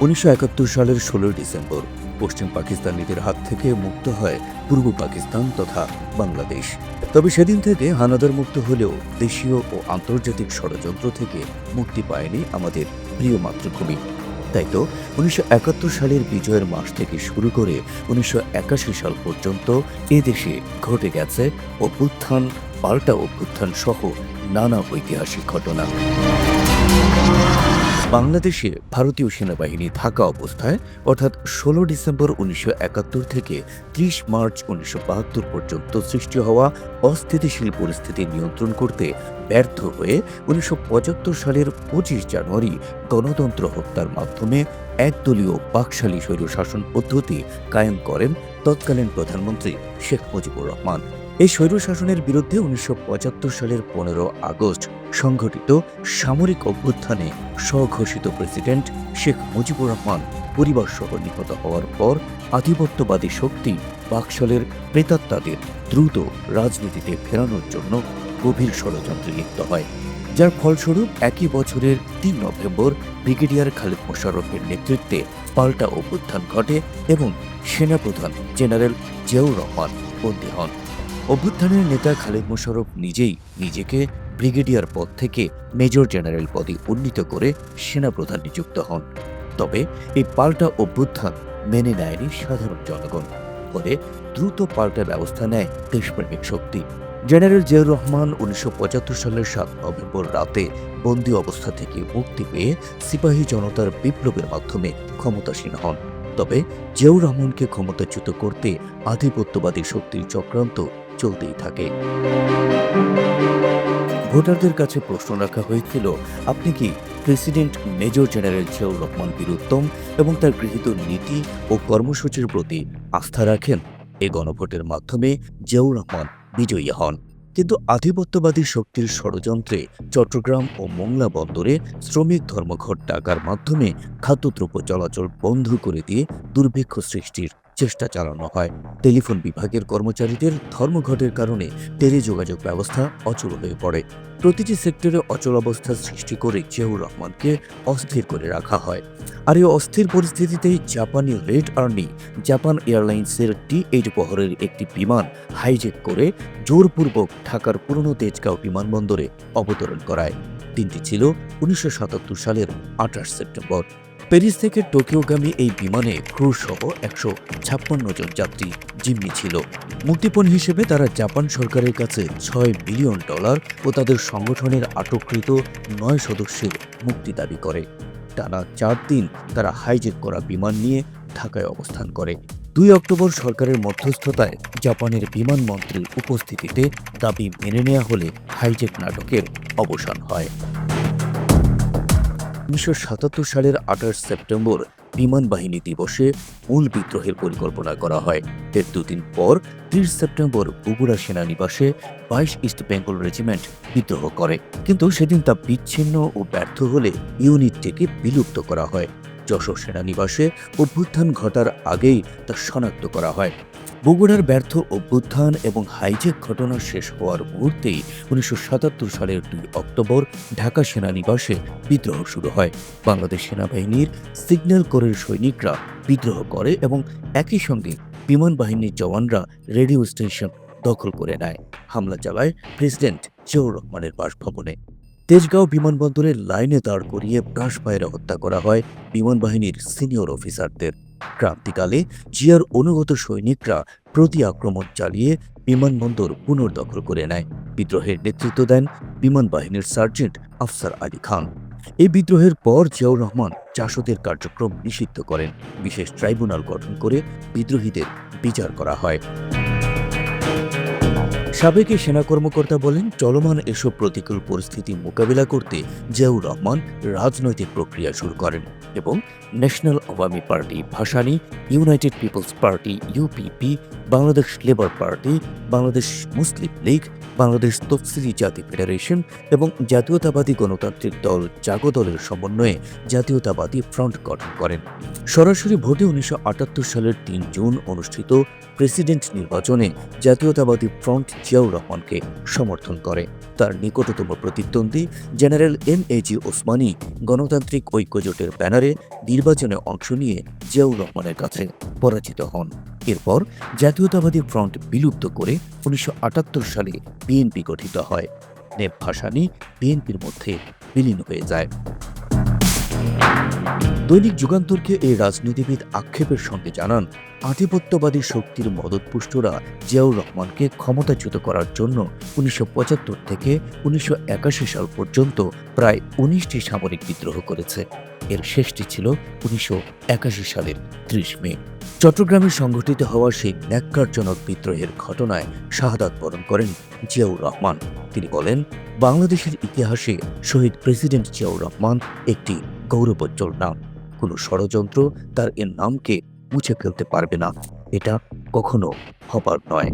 উনিশশো একাত্তর সালের ষোলোই ডিসেম্বর, পশ্চিম পাকিস্তানিদের হাত থেকে মুক্ত হয় পূর্ব পাকিস্তান তথা বাংলাদেশ। তবে সেদিন থেকে হানাদার মুক্ত হলেও দেশীয় ও আন্তর্জাতিক ষড়যন্ত্র থেকে মুক্তি পায়নি আমাদের প্রিয় মাতৃভূমি। তাই তো উনিশশো একাত্তর সালের বিজয়ের মাস থেকে শুরু করে উনিশশো একাশি সাল পর্যন্ত এ দেশে ঘটে গেছে অভ্যুত্থান পাল্টা অভ্যুত্থান সহ নানা ঐতিহাসিক ঘটনা। বাংলাদেশে ভারতীয় সেনাবাহিনী থাকা অবস্থায় অর্থাৎ ষোলো ডিসেম্বর উনিশশো একাত্তর থেকে ত্রিশ মার্চ উনিশশো বাহাত্তর পর্যন্ত সৃষ্টি হওয়া অস্থিতিশীল পরিস্থিতি নিয়ন্ত্রণ করতে ব্যর্থ হয়ে উনিশশো পঁচাত্তর সালের পঁচিশ জানুয়ারি গণতন্ত্র হত্যার মাধ্যমে একদলীয় বাকশালী স্বৈরশাসন পদ্ধতি কায়েম করেন তৎকালীন প্রধানমন্ত্রী শেখ মুজিবুর রহমান। এই স্বৈরশাসনের বিরুদ্ধে উনিশশো পঁচাত্তর সালের পনেরো আগস্ট সংঘটিত সামরিক অভ্যুত্থানে স্বঘোষিত প্রেসিডেন্ট শেখ মুজিবুর রহমান পরিবার সহ নিহত হওয়ার পর আধিপত্যবাদী শক্তি বাকশালের প্রেতাত্মাদের দ্রুত রাজনীতিতে ফেরানোর জন্য গভীর ষড়যন্ত্রে লিপ্ত হয়, যার ফলস্বরূপ একই বছরের তিন নভেম্বর ব্রিগেডিয়ার খালেদ মোশাররফের নেতৃত্বে পাল্টা অভ্যুত্থান ঘটে এবং সেনাপ্রধান জেনারেল জিয়াউর রহমান বন্দী হন। অভ্যুত্থানের নেতা খালেদ মোশাররফ নিজেই নিজেকে ব্রিগেডিয়ার পদ থেকে মেজর জেনারেল পদে উন্নীত করে সেনাপ্রধান নিযুক্ত হন। তবে এই পাল্টা অভ্যুত্থান মেনে নেয়নি সাধারণ জনগণ। ফলে দ্রুত পাল্টা ব্যবস্থা নেয় দেশপ্রেমিক শক্তি। জেনারেল জিয়াউর রহমান উনিশশো পঁচাত্তর সালের সাত নভেম্বর রাতে বন্দি অবস্থা থেকে মুক্তি পেয়ে সিপাহী জনতার বিপ্লবের মাধ্যমে ক্ষমতাসীন হন। তবে জিয়াউর রহমানকে ক্ষমতাচ্যুত করতে আধিপত্যবাদী শক্তির চক্রান্ত চলতেই থাকে। ভোটারদের কাছে প্রশ্ন রাখা হয়েছিল, আপনি কি president major general Ziaur Rahman Bir Uttom এবং তার গৃহীত নীতি ও কর্মসূচির প্রতি আস্থা রাখেন? এই গণভোটের মাধ্যমে জিয়াউর রহমান বিজয়ী হন। কিন্তু আধিপত্যবাদী শক্তির ষড়যন্ত্রে চট্টগ্রাম ও মোংলা বন্দরে শ্রমিক ধর্মঘট ডাকার মাধ্যমে খাদ্যদ্রব্য চলাচল বন্ধ করে দিয়ে দুর্ভিক্ষ সৃষ্টির চেষ্টা চালানো হয়। টেলিফোন বিভাগের কর্মচারীদের ধর্মঘটের কারণে টেলিযোগাযোগ ব্যবস্থা অচল হয়ে পড়ে। প্রতিটি সেক্টরে অচলাবস্থা সৃষ্টি করে জিয়াউর রহমানকে অস্থির করে রাখা হয়। আর এই অস্থির পরিস্থিতিতেই জাপানি রেড আর্মি, জাপান এয়ারলাইন্সের টি এইট বহরের একটি বিমান হাইজেক করে জোরপূর্বক ঢাকার পুরনো তেজগাঁও বিমানবন্দরে অবতরণ করায়। দিনটি ছিল উনিশশো সাতাত্তর সালের আঠাশ সেপ্টেম্বর। প্যারিস থেকে টোকিওগামী এই বিমানে ক্রু সহ একশো ছাপ্পান্ন জন যাত্রী, জিম্মি ছিল। মুক্তিপণ হিসেবে তারা জাপান সরকারের কাছে ছয় বিলিয়ন ডলার ও তাদের সংগঠনের আটককৃত নয় সদস্যের মুক্তি দাবি করে। টানা চার দিন তারা হাইজেক করা বিমান নিয়ে ঢাকায় অবস্থান করে। দুই অক্টোবর সরকারের মধ্যস্থতায় জাপানের বিমানমন্ত্রীর উপস্থিতিতে দাবি মেনে নেওয়া হলে হাইজেক নাটকের অবসান হয়। উনিশশো সাতাত্তর সালের আঠাশ সেপ্টেম্বর বিমান বাহিনী দিবসে মূল বিদ্রোহের পরিকল্পনা করা হয়। এর দুদিন পর ত্রিশ সেপ্টেম্বর বগুড়া সেনানিবাসে বাইশ ইস্ট বেঙ্গল রেজিমেন্ট বিদ্রোহ করে। কিন্তু সেদিন তা বিচ্ছিন্ন ও ব্যর্থ হলে ইউনিটটিকে বিলুপ্ত করা হয়। যশোর সেনানিবাসে অভ্যুত্থান ঘটার আগেই তা শনাক্ত করা হয়। বগুড়ার ব্যর্থ অভ্যুত্থান এবং হাইজেক ঘটনা শেষ হওয়ার মুহূর্তেই উনিশশো সাতাত্তর সালের দুই অক্টোবর ঢাকা সেনানিবাসে বিদ্রোহ শুরু হয়। বাংলাদেশ সেনাবাহিনীর সিগন্যাল কোরের সৈনিকরা বিদ্রোহ করে এবং একই সঙ্গে বিমান বাহিনীর জওয়ানরা রেডিও স্টেশন দখল করে নেয়। হামলা চালায় প্রেসিডেন্ট জিয়াউর রহমানের বাসভবনে। তেজগাঁও বিমানবন্দরের লাইনে দাঁড় করিয়ে ব্রাশ ফায়ারে হত্যা করা হয় বিমান বাহিনীর সিনিয়র অফিসারদের। ক্রান্তিকালে জিয়ার অনুগত সৈনিকরা প্রতি আক্রমণ চালিয়ে বিমানবন্দর পুনর্দখল করে নেয়। বিদ্রোহের নেতৃত্ব দেন বিমান বাহিনীর সার্জেন্ট আফসার আলী খান। এই বিদ্রোহের পর জিয়াউর রহমান জাসদের কার্যক্রম নিষিদ্ধ করেন। বিশেষ ট্রাইব্যুনাল গঠন করে বিদ্রোহীদের বিচার করা হয়। সাবেক সেনা কর্মকর্তা বলেন, চলমান এসব প্রতিকূল পরিস্থিতি মোকাবিলা করতে জিয়াউর রহমান রাজনৈতিক প্রক্রিয়া শুরু করেন এবং national Awami party Bhashani, united peoples party, UPP Bangladesh labour party, Bangladesh Muslim league, Bangladesh তফসিলি জাতি ফেডারেশন এবং জাতীয়তাবাদী গণতান্ত্রিক দল জাগো দলের সমন্বয়ে জাতীয়তাবাদী ফ্রন্ট গঠন করেন। সরাসরি ভোটে উনিশশো সালের তিন জুন অনুষ্ঠিত প্রেসিডেন্ট নির্বাচনে জাতীয়তাবাদী ফ্রন্ট জিয়াউর রহমানকে সমর্থন করে। তার নিকটতম প্রতিদ্বন্দ্বী general M A G Osmani গণতান্ত্রিক ঐক্যজোটের ব্যানারে নির্বাচনে অংশ নিয়ে জিয়াউর রহমানের কাছে পরাজিত হন। এরপর জাতীয়তাবাদী ফ্রন্ট বিলুপ্ত করে উনিশশো আটাত্তর সালে বিএনপি গঠিত হয়। নেপ ভাসানী বিএনপির মধ্যে বিলীন হয়ে যায়। দৈনিক যুগান্তরকে এই রাজনীতিবিদ আক্ষেপের সঙ্গে জানান, আধিপত্যবাদী শক্তির মদতপুষ্টরা জিয়াউর রহমানকে ক্ষমতাচ্যুত করার জন্য উনিশশো পঁচাত্তর থেকে উনিশশো একাশি সাল পর্যন্ত প্রায় উনিশটি সামরিক বিদ্রোহ করেছে। এর শেষটি ছিল উনিশশো একাশি সালের ত্রিশ মে। চট্টগ্রামে সংঘটিত হওয়া সেই ন্যাক্কারজনক বিদ্রোহের ঘটনায় শাহাদাত বরণ করেন জিয়াউর রহমান। তিনি বলেন, বাংলাদেশের ইতিহাসে শহীদ প্রেসিডেন্ট জিয়াউর রহমান একটি গৌরবোজ্জ্বল নাম। কোনো ষড়যন্ত্র তার এর নামকে মুছে ফেলতে পারবে না। এটা কখনো হবার নয়।